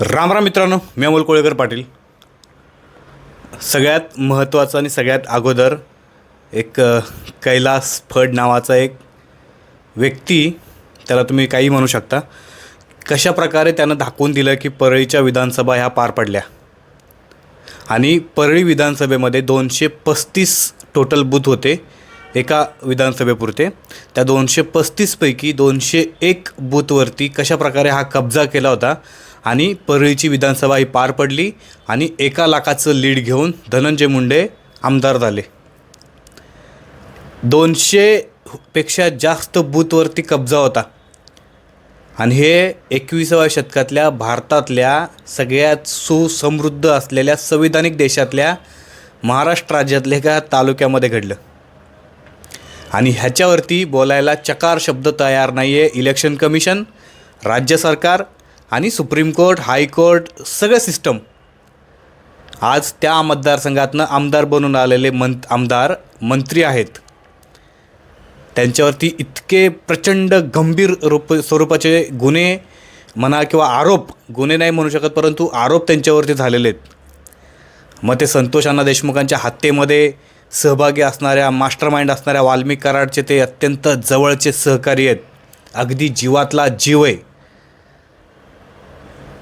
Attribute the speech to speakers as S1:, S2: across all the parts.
S1: राम राम मित्रांनो मी अमोल कोळेकर पाटील. सगळ्यात महत्त्वाचं आणि सगळ्यात अगोदर एक कैलास फड नावाचा एक व्यक्ती त्याला तुम्ही काही म्हणू शकता. कशा प्रकारे त्यानं दाखवून दिलं की परळीच्या विधानसभा ह्या पार पडल्या? आणि परळी विधानसभेमध्ये दोनशे पस्तीस टोटल बूथ होते एका विधानसभेपुरते. त्या दोनशे पस्तीसपैकी दोनशे एक बूथवरती कशा प्रकारे हा कब्जा केला होता? आणि परळीची विधानसभा ही पार पडली आणि एका लाखाचं लीड घेऊन धनंजय मुंडे आमदार झाले. दोनशेपेक्षा जास्त बूथवरती कब्जा होता. आणि हे एकविसाव्या शतकातल्या भारतातल्या सगळ्यात सुसमृद्ध असलेल्या संविधानिक देशातल्या महाराष्ट्र राज्यातल्या एका तालुक्यामध्ये घडलं. आणि ह्याच्यावरती बोलायला चकार शब्द तयार नाही आहे इलेक्शन कमिशन राज्य सरकार आणि सुप्रीम कोर्ट हायकोर्ट सगळं सिस्टम आज त्या मतदारसंघातनं आमदार बनून आलेले मं आमदार मंत्री आहेत. त्यांच्यावरती इतके प्रचंड गंभीर रूप स्वरूपाचे गुन्हे म्हणा किंवा आरोप गुन्हे नाही म्हणू शकत परंतु आरोप त्यांच्यावरती झालेले आहेत. मग ते संतोष अण्णा देशमुखांच्या हत्येमध्ये सहभागी असणाऱ्या मास्टर माइंड असणाऱ्या वाल्मिक कराडचे ते अत्यंत जवळचे सहकारी आहेत. अगदी जीवातला जीव आहे.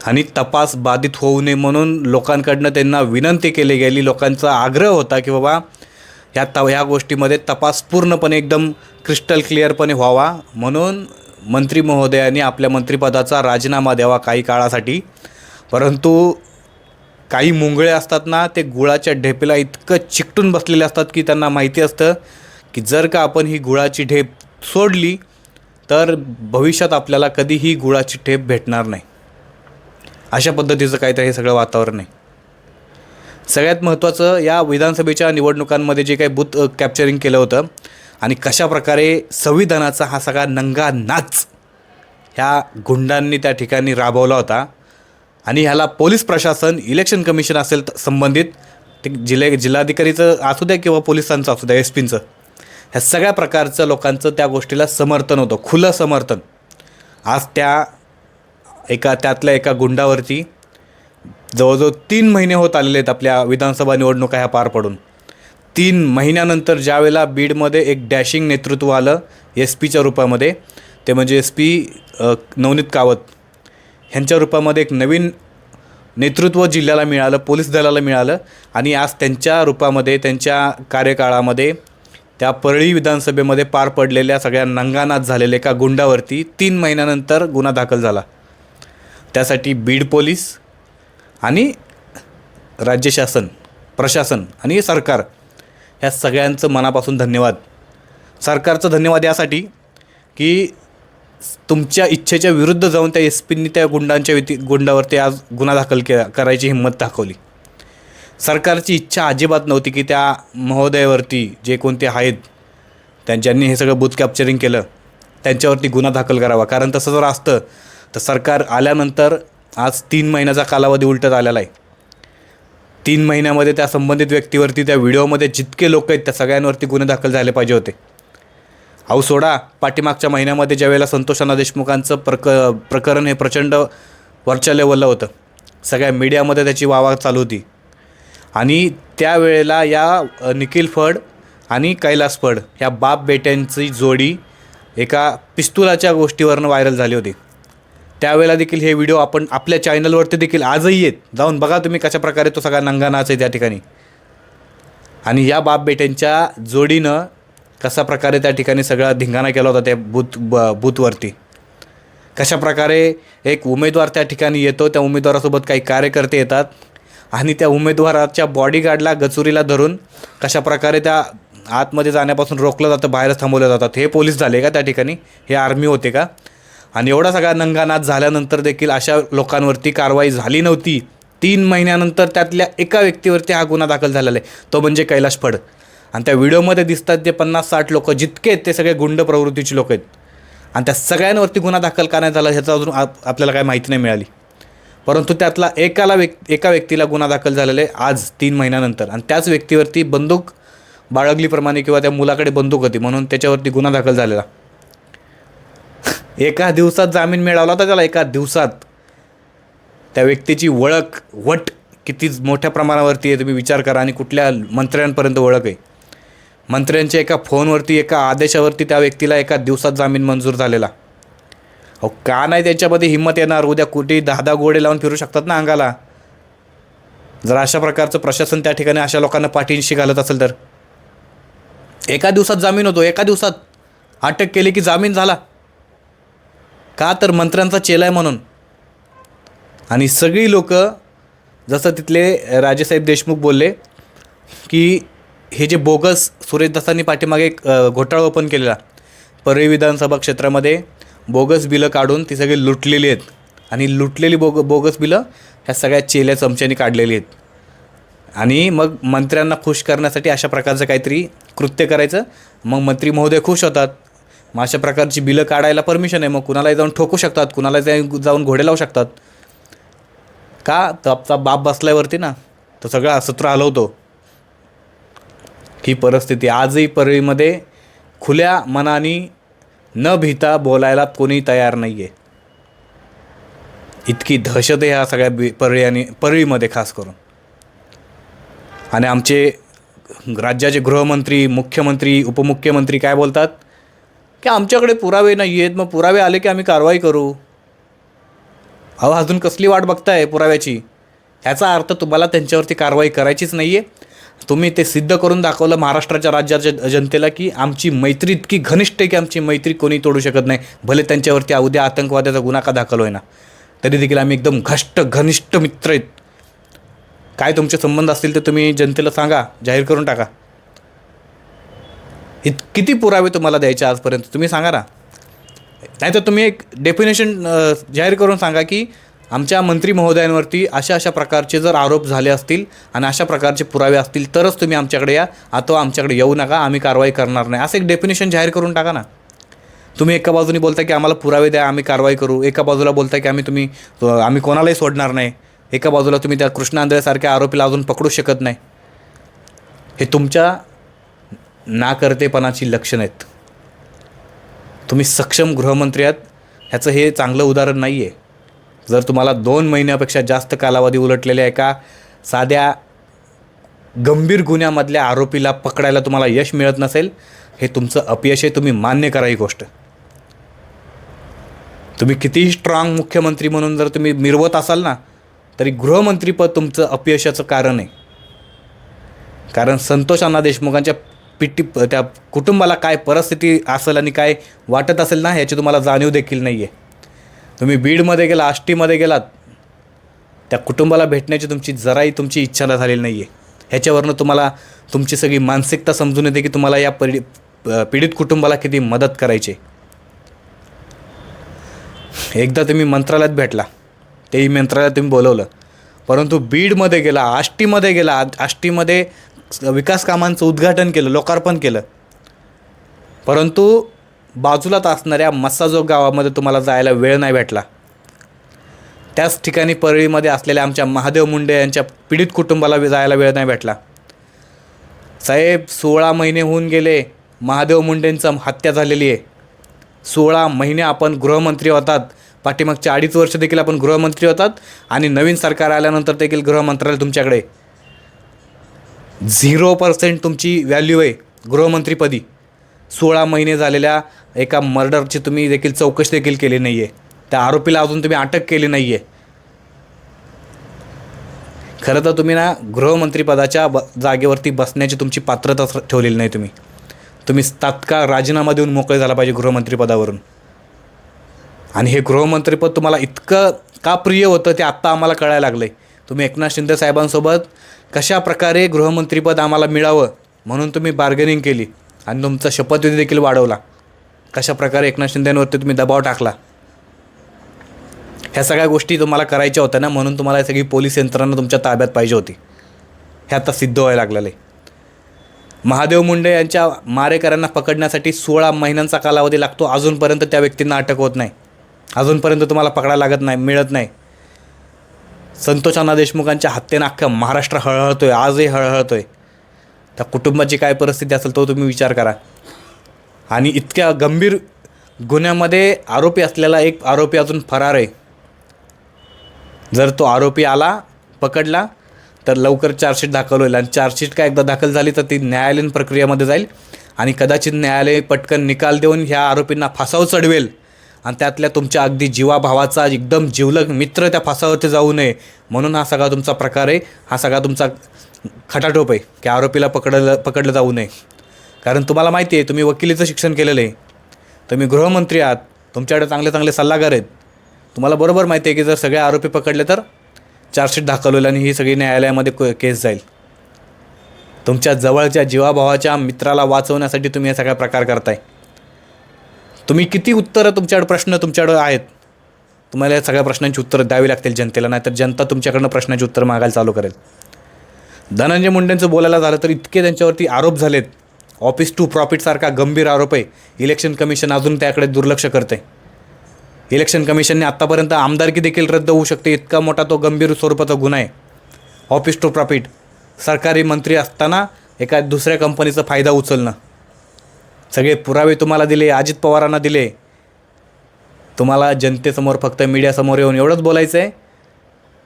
S1: आणि तपास बाधित होऊ नये म्हणून लोकांकडनं त्यांना विनंती केली गेली. लोकांचा आग्रह होता की बाबा ह्या त ह्या गोष्टीमध्ये तपास पूर्णपणे एकदम क्रिस्टल क्लिअरपणे व्हावा. म्हणून मंत्री महोदयांनी आपल्या मंत्रिपदाचा राजीनामा द्यावा काही काळासाठी. परंतु काही मुंगळे असतात ना ते गुळाच्या ढेपेला इतकं चिकटून बसलेले असतात की त्यांना माहिती असतं की जर का आपण ही गुळाची ढेप सोडली तर भविष्यात आपल्याला कधीही गुळाची ढेप भेटणार नाही. अशा पद्धतीचं काहीतरी हे सगळं वातावरण आहे. सगळ्यात महत्त्वाचं या विधानसभेच्या निवडणुकांमध्ये जे काही बूथ कॅप्चरिंग केलं होतं आणि कशा प्रकारे संविधानाचा हा सगळा नंगा नाच ह्या गुंडांनी त्या ठिकाणी राबवला होता आणि ह्याला पोलीस प्रशासन इलेक्शन कमिशन असेल संबंधित ते जिल्हे जिल्हाधिकारीचं असू द्या किंवा पोलिसांचं असू द्या एस पींचं ह्या सगळ्या प्रकारचं लोकांचं त्या गोष्टीला समर्थन होतं खुलं समर्थन. आज त्या एका त्यातल्या एका गुंडावरती जवळजवळ तीन महिने होत आलेले आहेत आपल्या विधानसभा निवडणुका ह्या पार पडून. तीन महिन्यानंतर ज्यावेळेला बीडमध्ये एक डॅशिंग नेतृत्व आलं एस पीच्या रूपामध्ये ते म्हणजे एस पी नवनीत कावत ह्यांच्या रूपामध्ये एक नवीन नेतृत्व जिल्ह्याला मिळालं पोलीस दलाला मिळालं आणि आज त्यांच्या रूपामध्ये त्यांच्या कार्यकाळामध्ये त्या परळी विधानसभेमध्ये पार पडलेल्या सगळ्या नंगानाथ झालेल्या एका गुंडावरती तीन महिन्यानंतर गुन्हा दाखल झाला. त्यासाठी बीड पोलीस आणि राज्य शासन प्रशासन आणि सरकार ह्या सगळ्यांचं मनापासून धन्यवाद. सरकारचं धन्यवाद यासाठी की तुमच्या इच्छेच्या विरुद्ध जाऊन त्या एस पींनी त्या गुंडांच्या व्यति गुंडावरती आज गुन्हा दाखल के करायची हिंमत दाखवली. सरकारची इच्छा अजिबात नव्हती की त्या महोदयावरती जे कोणते आहेत त्यां ज्यांनी हे सगळं बूथ कॅप्चरिंग केलं त्यांच्यावरती गुन्हा दाखल करावा. कारण तसं जर असतं तर सरकार आल्यानंतर आज तीन महिन्याचा कालावधी उलटत आलेला आहे. तीन महिन्यामध्ये त्या संबंधित व्यक्तीवरती त्या व्हिडिओमध्ये जितके लोक आहेत त्या सगळ्यांवरती गुन्हे दाखल झाले पाहिजे होते. अहो सोडा पाठीमागच्या महिन्यामध्ये ज्यावेळेला संतोषाना देशमुखांचं प्रक प्रकरण हे प्रचंड वरच्या लेवलला होतं. सगळ्या मीडियामध्ये त्याची वावा चालू होती. आणि त्यावेळेला या निखिल फड आणि कैलास फड ह्या बाप बेट्यांची जोडी एका पिस्तुलाच्या गोष्टीवरनं व्हायरल झाली होती. त्यावेळेला देखील हे व्हिडिओ आपण आपल्या चॅनलवरती देखील आजही आहेत. जाऊन बघा तुम्ही कशा प्रकारे तो सगळा नंगा नाच आहे त्या ठिकाणी. आणि या बाप बेट्यांच्या जोडीनं कसा प्रकारे त्या ठिकाणी सगळा धिंगाणा केला होता त्या बूथ ब बूथवरती. कशा प्रकारे एक उमेदवार त्या ठिकाणी येतो त्या उमेदवारासोबत काही कार्यकर्ते येतात आणि त्या उमेदवाराच्या बॉडीगार्डला गचुरीला धरून कशा प्रकारे त्या आतमध्ये जाण्यापासून रोखलं जातं बाहेरच थांबवलं जातात. हे पोलीस झाले का त्या ठिकाणी? हे आर्मी होते का? आणि एवढा सगळा नंगानाथ झाल्यानंतर देखील अशा लोकांवरती कारवाई झाली नव्हती. तीन महिन्यानंतर त्यातल्या एका व्यक्तीवरती हा गुन्हा दाखल झालेला आहे. तो म्हणजे कैलाश फड. आणि त्या व्हिडिओमध्ये दिसतात जे पन्नास साठ लोक जितके आहेत ते सगळे गुंड प्रवृत्तीची लोक आहेत. आणि त्या सगळ्यांवरती गुन्हा दाखल का नाही झाला ह्याचा अजून आप आपल्याला काही माहिती नाही मिळाली. परंतु त्यातला एकाला व्यक् एका व्यक्तीला गुन्हा दाखल झालेला आहे आज तीन महिन्यानंतर. आणि त्याच व्यक्तीवरती बंदूक बाळगलीप्रमाणे किंवा त्या मुलाकडे बंदूक होती म्हणून त्याच्यावरती गुन्हा दाखल झालेला. एका दिवसात जामीन मिळाला होता त्याला एका दिवसात. त्या व्यक्तीची ओळख वट किती मोठ्या प्रमाणावरती आहे तुम्ही विचार करा आणि कुठल्या मंत्र्यांपर्यंत ओळख आहे. मंत्र्यांच्या एका फोनवरती एका आदेशावरती त्या व्यक्तीला एका दिवसात जामीन मंजूर झालेला. अहो का नाही त्याच्यामध्ये हिंमत येणार? उद्या कुठे दहा दहा गोडे लावून फिरू शकतात ना अंगाला? जर अशा प्रकारचं प्रशासन त्या ठिकाणी अशा लोकांना पाठीशी घालत असेल तर? एका दिवसात जामीन होतो एका दिवसात. अटक केली की जामीन झाला. का तर मंत्र्यांचा चेला आहे म्हणून. आणि सगळी लोक जसं तिथले राजेसाहेब देशमुख बोलले की हे जे बोगस सुरेशदासांनी पाठीमागे एक घोटाळा ओपन केलेला परळी विधानसभा क्षेत्रामध्ये बोगस बिलं काढून ती सगळी लुटलेली आहेत. आणि लुटलेली बोग बोगस बिलं ह्या सगळ्या चेल्या चमच्यानी काढलेली आहेत. आणि मग मंत्र्यांना खुश करण्यासाठी अशा प्रकारचं काहीतरी कृत्य करायचं. मग मंत्री महोदय खुश होतात. मग अशा प्रकारची बिलं काढायला परमिशन आहे. मग कुणालाही जाऊन ठोकू शकतात कुणाला जाऊन घोडे लावू शकतात. का? तर आपचा बाप बसल्यावरती ना तो सगळा सत्र हलवतो. ही परिस्थिती आजही परळीमध्ये खुल्या मनाने न भिता बोलायला कोणी तयार नाही आहे इतकी दहशत आहे ह्या सगळ्या बी परळी आणि परळीमध्ये खास करून. आणि आमचे राज्याचे गृहमंत्री मुख्यमंत्री उपमुख्यमंत्री काय बोलतात? की आमच्याकडे पुरावे नाही आहेत? मग पुरावे आले की आम्ही कारवाई करू? अहो अजून कसली वाट बघताय पुराव्याची? ह्याचा अर्थ तुम्हाला त्यांच्यावरती कारवाई करायचीच नाही आहे तुम्ही ते सिद्ध करून दाखवलं महाराष्ट्राच्या राज्याच्या जनतेला की आमची मैत्री इतकी घनिष्ठ आहे की आमची मैत्री कोणी तोडू शकत नाही. भले त्यांच्यावरती उद्या आतंकवादाचा गुन्हा का दाखल होईना. तरी देखील आम्ही एकदम घष्ट घनिष्ठ मित्र आहेत. काय तुमचे संबंध असतील ते तुम्ही जनतेला सांगा जाहीर करून टाका. इत किती पुरावे तुम्हाला द्यायचे आजपर्यंत? तुम्ही सांगा ना. नाही तर तुम्ही एक डेफिनेशन जाहीर करून सांगा की आमच्या मंत्री महोदयांवरती अशा अशा प्रकारचे जर आरोप झाले असतील आणि अशा प्रकारचे पुरावे असतील तरच तुम्ही आमच्याकडे या. अथवा आमच्याकडे येऊ नका आम्ही कारवाई करणार नाही. असं एक डेफिनेशन जाहीर करून टाका ना. तुम्ही एका बाजूने बोलता की आम्हाला पुरावे द्या आम्ही कारवाई करू. एका बाजूला बोलता की आम्ही तुम्ही आम्ही कोणालाही सोडणार नाही. एका बाजूला तुम्ही त्या कृष्ण आरोपीला अजून पकडू शकत नाही. हे तुमच्या नाकर्तेपणाची लक्षणं आहेत. तुम्ही सक्षम गृहमंत्री आहात ह्याचं हे चांगलं उदाहरण नाही आहे जर तुम्हाला दोन महिन्यापेक्षा जास्त कालावधी उलटलेल्या एका साध्या गंभीर गुन्ह्यामधल्या आरोपीला पकडायला तुम्हाला यश मिळत नसेल हे तुमचं अपयश आहे तुम्ही मान्य करा ही गोष्ट. तुम्ही कितीही स्ट्रॉंग मुख्यमंत्री म्हणून जर तुम्ही मिरवत असाल ना तरी गृहमंत्रीपद तुमचं अपयशाचं कारण आहे. कारण संतोष अण्णा देशमुखांच्या पिटी त्या कुटुंबाला काय परिस्थिती असेल आणि काय वाटत असेल ना ह्याची तुम्हाला जाणीव देखील नाही आहे तुम्ही बीडमध्ये गेला आष्टीमध्ये गेलात त्या कुटुंबाला भेटण्याची तुमची जराही तुमची इच्छा झालेली नाही आहे ह्याच्यावरनं तुम्हाला तुमची सगळी मानसिकता समजून येते की तुम्हाला या पीडित पीडित कुटुंबाला किती मदत करायची. एकदा तुम्ही मंत्रालयात भेटला तेही मंत्रालयात तुम्ही बोलवलं. परंतु बीडमध्ये गेला आष्टीमध्ये गेला आष्टीमध्ये विकास कामांचं उद्घाटन केलं लोकार्पण केलं. परंतु बाजूलाच असणाऱ्या मस्साजोग गावामध्ये तुम्हाला जायला वेळ नाही भेटला. त्याच ठिकाणी परळीमध्ये असलेल्या आमच्या महादेव मुंडे यांच्या पीडित कुटुंबाला जायला वेळ नाही भेटला. साहेब सोळा महिने होऊन गेले महादेव मुंडेंचं हत्या झालेली आहे. सोळा महिने आपण गृहमंत्री होतात पाठीमागच्या अडीच वर्ष देखील आपण गृहमंत्री होतात आणि नवीन सरकार आल्यानंतर देखील गृहमंत्रालय तुमच्याकडे झिरो पर्सेंट तुमची व्हॅल्यू आहे गृहमंत्रीपदी. सोळा महिने झालेल्या एका मर्डरची तुम्ही देखील चौकशी देखील केली नाही आहे त्या आरोपीला अजून तुम्ही अटक केली नाही आहे खरं तर तुम्ही ना गृहमंत्रीपदाच्या ब जागेवरती बसण्याची तुमची पात्रता ठेवलेली नाही तुम्ही. तुम्ही तात्काळ राजीनामा देऊन मोकळे झाला पाहिजे गृहमंत्रीपदावरून. आणि हे गृहमंत्रीपद तुम्हाला इतकं का प्रिय होतं ते आत्ता आम्हाला कळायला लागलं आहे तुम्ही एकनाथ शिंदे साहेबांसोबत कशा प्रकारे गृहमंत्रीपद आम्हाला मिळावं म्हणून तुम्ही बार्गेनिंग केली आणि तुमचा शपथविधी देखील वाढवला. कशा प्रकारे एकनाथ शिंदेंवरती तुम्ही दबाव टाकला. ह्या सगळ्या गोष्टी तुम्हाला करायच्या होत्या ना म्हणून तुम्हाला सगळी पोलीस यंत्रणा तुमच्या ताब्यात पाहिजे होती. हे आता सिद्ध व्हायला लागलेलं. आहे महादेव मुंडे यांच्या मारेकऱ्यांना पकडण्यासाठी सोळा महिन्यांचा कालावधी लागतो. अजूनपर्यंत त्या व्यक्तींना अटक होत नाही. अजूनपर्यंत तुम्हाला पकडायला लागत नाही मिळत नाही. संतोष अण्णा देशमुखांच्या हत्येनं अख्खा महाराष्ट्र हळहळतोय आजही हळहळतोय. त्या कुटुंबाची काय परिस्थिती असेल तो तुम्ही विचार करा. आणि इतक्या गंभीर गुन्ह्यामध्ये आरोपी असलेला एक आरोपी अजून फरार आहे. जर तो आरोपी आला पकडला तर लवकर चार्जशीट दाखल होईल. आणि चार्जशीट काय एकदा दाखल झाली तर ती न्यायालयीन प्रक्रियेमध्ये जाईल. आणि कदाचित न्यायालय पटकन निकाल देऊन ह्या आरोपींना फासावं चढवेल. आणि त्यातल्या तुमच्या अगदी जीवाभावाचा एकदम जिवलग मित्र त्या फासावरती जाऊ नये. म्हणून हा सगळा तुमचा प्रकार आहे. हा सगळा तुमचा खटाटोप आहे की आरोपीला पकडलं पकडलं जाऊ नये. कारण तुम्हाला माहिती आहे तुम्ही वकिलीचं शिक्षण केलेलं आहे. तुम्ही गृहमंत्री आहात. तुमच्याकडे चांगले चांगले सल्लागार आहेत. तुम्हाला बरोबर माहिती आहे की जर सगळे आरोपी पकडले तर चार्जशीट दाखल होईल आणि ही सगळी न्यायालयामध्ये केस जाईल. तुमच्या जवळच्या जीवाभावाच्या मित्राला वाचवण्यासाठी तुम्ही हे सगळा प्रकार करताय. तुम्ही किती उत्तरं तुमच्याकडे प्रश्न तुमच्याकडे आहेत? तुम्हाला या सगळ्या प्रश्नांची उत्तरं द्यावी लागतील जनतेला नाहीतर जनता तुमच्याकडनं प्रश्नाची उत्तरं मागायला चालू करेल. धनंजय मुंडेंचं बोलायला झालं तर इतके त्यांच्यावरती आरोप झालेत. ऑफिस टू प्रॉफिटसारखा गंभीर आरोप आहे. इलेक्शन कमिशन अजून त्याकडे दुर्लक्ष करते. इलेक्शन कमिशनने आत्तापर्यंत आमदारकी देखील रद्द होऊ शकते. इतका मोठा तो गंभीर स्वरूपाचा गुन्हा आहे. ऑफिस टू प्रॉफिट सरकारी मंत्री असताना एका दुसऱ्या कंपनीचा फायदा उचलणं. सगळे पुरावे तुम्हाला दिले अजित पवारांना दिले. तुम्हाला जनतेसमोर फक्त मीडियासमोर येऊन एवढंच बोलायचं आहे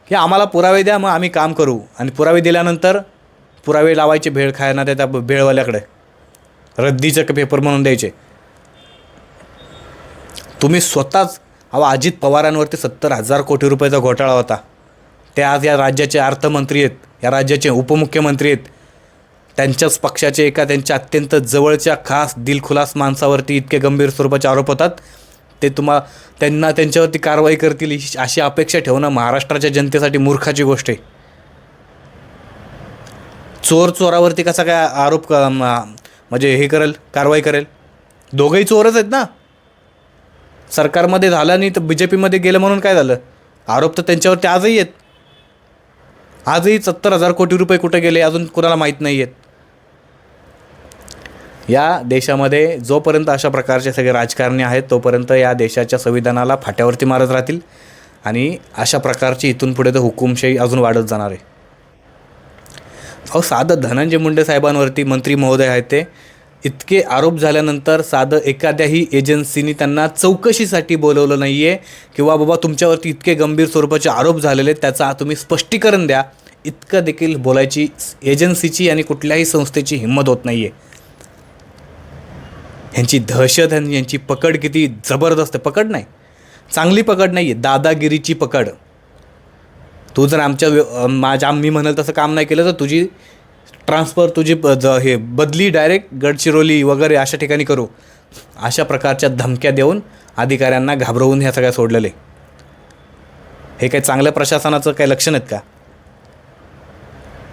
S1: की आम्हाला पुरावे द्या मग आम्ही काम करू. आणि पुरावे दिल्यानंतर पुरावे लावायचे भेळ खायना त्या भेळवाल्याकडे. रद्दीचे पेपर म्हणून द्यायचे. तुम्ही स्वतःच अहो अजित पवारांवरती सत्तर हजार कोटी रुपयाचा घोटाळा होता. ते आज या राज्याचे अर्थमंत्री आहेत या राज्याचे उपमुख्यमंत्री आहेत. त्यांच्याच पक्षाचे एका त्यांच्या अत्यंत जवळच्या खास दिलखुलास माणसावरती इतके गंभीर स्वरूपाचे आरोप होतात. ते तुम्हा त्यांना त्यांच्यावरती कारवाई करतील अशी अपेक्षा ठेवणं महाराष्ट्राच्या जनतेसाठी मूर्खाची गोष्ट आहे. चोर चोरावरती कसा काय आरोप म्हणजे हे करेल कारवाई करेल? दोघंही चोरच आहेत ना? सरकारमध्ये झालं नाही तर बी जे पीमध्ये गेलं म्हणून काय झालं? आरोप तर त्यांच्यावरती आजही आहेत. आजही सत्तर हजार कोटी रुपये कुठे गेले अजून कुणाला माहीत नाही आहेत या देशामध्ये जोपर्यंत अशा प्रकारचे सगळे राजकारणी आहेत तोपर्यंत या देशाच्या संविधानाला फाट्यावरती मारत राहतील आणि अशा प्रकारची इथून पुढे तर हुकुमशाही अजून वाढत जाणार आहे. अहो साधं धनंजय मुंडे साहेबांवरती मंत्री महोदय आहेत ते. इतके आरोप झाल्यानंतर साधं एखाद्याही एजन्सीनी त्यांना चौकशीसाठी बोलवलं नाही आहे किंवा बाबा तुमच्यावरती इतके गंभीर स्वरूपाचे आरोप झालेले आहेत, त्याचा तुम्ही स्पष्टीकरण द्या. इतकं देखील बोलायची एजन्सीची आणि कुठल्याही संस्थेची हिंमत होत नाही आहे ह्यांची दहशत आणि यांची पकड किती जबरदस्त आहे. पकड नाही. चांगली पकड नाही आहे दादागिरीची पकड. तू जर आमच्या व्य- माझ्या मी म्हणाल तसं काम नाही केलं तर तुझी ट्रान्सफर तुझी ज- हे बदली डायरेक्ट गडचिरोली वगैरे अशा ठिकाणी करू. अशा प्रकारच्या धमक्या देऊन अधिकाऱ्यांना घाबरवून ह्या सगळ्या सोडलेले. हे काही चांगल्या प्रशासनाचं काही लक्षण आहेत का?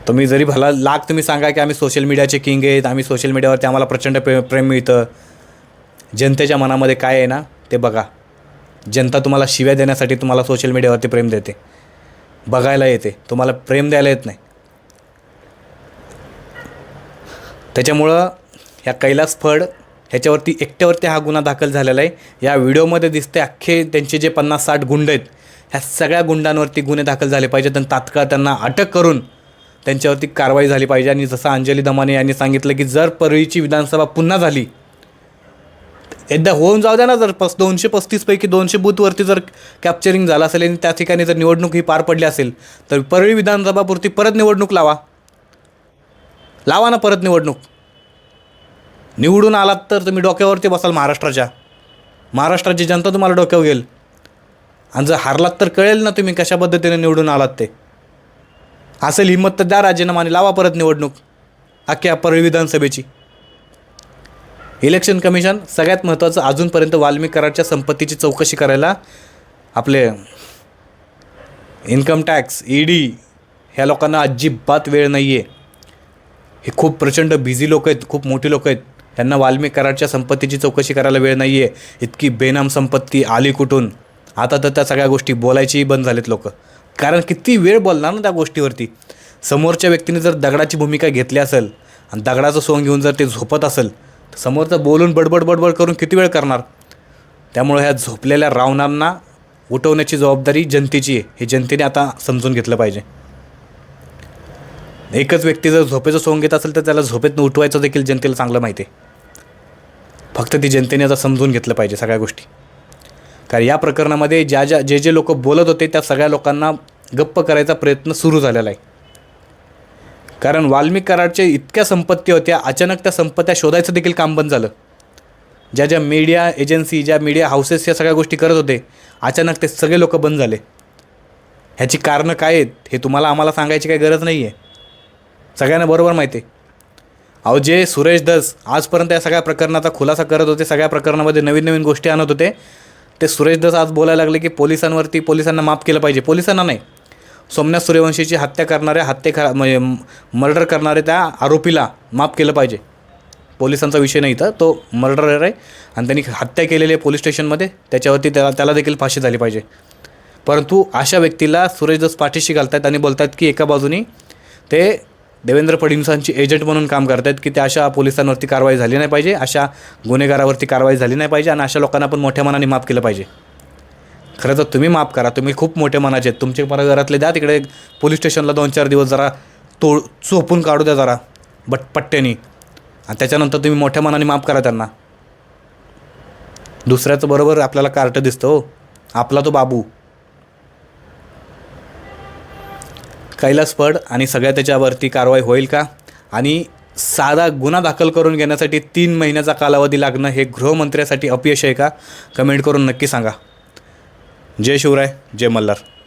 S1: तुम्ही जरी भला लाख तुम्ही सांगा की आम्ही सोशल मीडियाचे किंग आहेत आम्ही सोशल मीडियावरती आम्हाला प्रचंड प्रे प्रेम मिळतं. जनतेच्या मनामध्ये काय आहे ना ते बघा. जनता तुम्हाला शिव्या देण्यासाठी तुम्हाला सोशल मीडियावरती प्रेम देते. बघायला येते. तुम्हाला प्रेम द्यायला येत नाही. त्याच्यामुळं ह्या कैलास फड ह्याच्यावरती एकट्यावरती हा गुन्हा दाखल झालेला आहे. या व्हिडिओमध्ये दिसते अख्खे त्यांचे जे पन्नास साठ गुंड आहेत ह्या सगळ्या गुंडांवरती गुन्हे दाखल झाले पाहिजेत आणि तात्काळ त्यांना अटक करून त्यांच्यावरती कारवाई झाली पाहिजे. आणि जसं अंजली दमाने यांनी सांगितलं की जर परळीची विधानसभा पुन्हा झाली एकदा होऊन जाऊ द्या ना जर पस दोनशे पस्तीसपैकी दोनशे बूथवरती जर कॅप्चरिंग झालं असेल आणि त्या ठिकाणी जर निवडणूक ही पार पडली असेल तर परळी विधानसभापुरती परत निवडणूक लावा. लावा ना परत निवडणूक. निवडून आलात तर तुम्ही डोक्यावरती बसाल महाराष्ट्राच्या. महाराष्ट्राची जनता तुम्हाला डोक्यावर घेईल. आणि जर हारलात तर कळेल ना तुम्ही कशा पद्धतीने निवडून आलात ते. असेल हिंमत तर द्या राजीनामा आणि लावा परत निवडणूक. अख्ख्या परळी विधानसभेची. इलेक्शन कमिशन सगळ्यात महत्त्वाचं अजूनपर्यंत वाल्मिक कराडच्या संपत्तीची चौकशी करायला आपले इन्कम टॅक्स ई डी ह्या लोकांना अजिबात वेळ नाही आहे हे खूप प्रचंड बिझी लोक आहेत खूप मोठी लोक आहेत. त्यांना वाल्मी कराडच्या संपत्तीची चौकशी करायला वेळ नाही आहे इतकी बेनाम संपत्ती आली कुठून? आता तर त्या सगळ्या गोष्टी बोलायचीही बंद झालेत लोक. कारण किती वेळ बोलणार ना त्या गोष्टीवरती? समोरच्या व्यक्तीने जर दगडाची भूमिका घेतली असेल आणि दगडाचं सोंग घेऊन जर ते झोपत असेल समोरचं बोलून बडबड बडबड करून किती वेळ करणार? त्यामुळे ह्या झोपलेल्या रावणांना उठवण्याची जबाबदारी जनतेची आहे. हे जनतेने आता समजून घेतलं पाहिजे. एकच व्यक्ती जर झोपेचं सोंग घेत असेल तर त्याला झोपेतनं उठवायचं देखील जनतेला चांगलं माहिती आहे. फक्त ती जनतेने आता समजून घेतलं पाहिजे सगळ्या गोष्टी. कारण या प्रकरणामध्ये ज्या ज्या जे जे लोक बोलत होते त्या सगळ्या लोकांना गप्प करायचा प्रयत्न सुरू झालेला आहे. कारण वाल्मिक कराडच्या इतक्या संपत्ती होत्या अचानक त्या संपत्त्या शोधायचं देखील काम बंद झालं. ज्या ज्या मीडिया एजन्सी ज्या मीडिया हाऊसेस या सगळ्या गोष्टी करत होते अचानक ते सगळे लोक बंद झाले. ह्याची कारणं काय आहेत हे तुम्हाला आम्हाला सांगायची काही गरज नाही आहे सगळ्यांना बरोबर माहिती आहे. अहो जे सुरेश दस आजपर्यंत या सगळ्या प्रकरणाचा खुलासा करत होते सगळ्या प्रकरणामध्ये नवीन नवीन गोष्टी आणत होते ते सुरेश दस आज बोलायला लागले की पोलिसांवरती पोलिसांना माफ केलं पाहिजे. पोलिसांना नाही. सोमनाथ सूर्यवंशीची हत्या करणाऱ्या हत्येखा म्हणजे मर्डर करणाऱ्या त्या आरोपीला माफ केलं पाहिजे. पोलिसांचा विषय नाही तर तो मर्डरर आहे आणि त्यांनी हत्या केलेली आहे पोलीस स्टेशनमध्ये. त्याच्यावरती त्याला त्याला देखील फाशी झाली पाहिजे. परंतु अशा व्यक्तीला सुरेशदास पाठीशी घालतात आणि बोलतात की एका बाजूनी ते देवेंद्र फडणवीसांची एजंट म्हणून काम करतात की त्या अशा पोलिसांवरती कारवाई झाली नाही पाहिजे अशा गुन्हेगारावरती कारवाई झाली नाही पाहिजे आणि अशा लोकांना पण मोठ्या मनाने माफ केलं पाहिजे. खरं तर तुम्ही माफ करा तुम्ही खूप मोठे मनाचे आहेत. तुमचे मला घरातले द्या तिकडे पोलीस स्टेशनला दोन चार दिवस जरा तोड चोपून काढू द्या जरा बट पट्ट्यानी. आणि त्याच्यानंतर तुम्ही मोठ्या मनाने माफ करा त्यांना. दुसऱ्याचं बरोबर आपल्याला कार्ट दिसतं हो. आपला तो बाबू. कैलास पड आणि सगळ्या त्याच्यावरती कारवाई होईल का? आणि साधा गुन्हा दाखल करून घेण्यासाठी तीन महिन्याचा कालावधी लागणं हे गृहमंत्र्यासाठी अपयश आहे का? कमेंट करून नक्की सांगा. जय शिवराय जय मल्हार.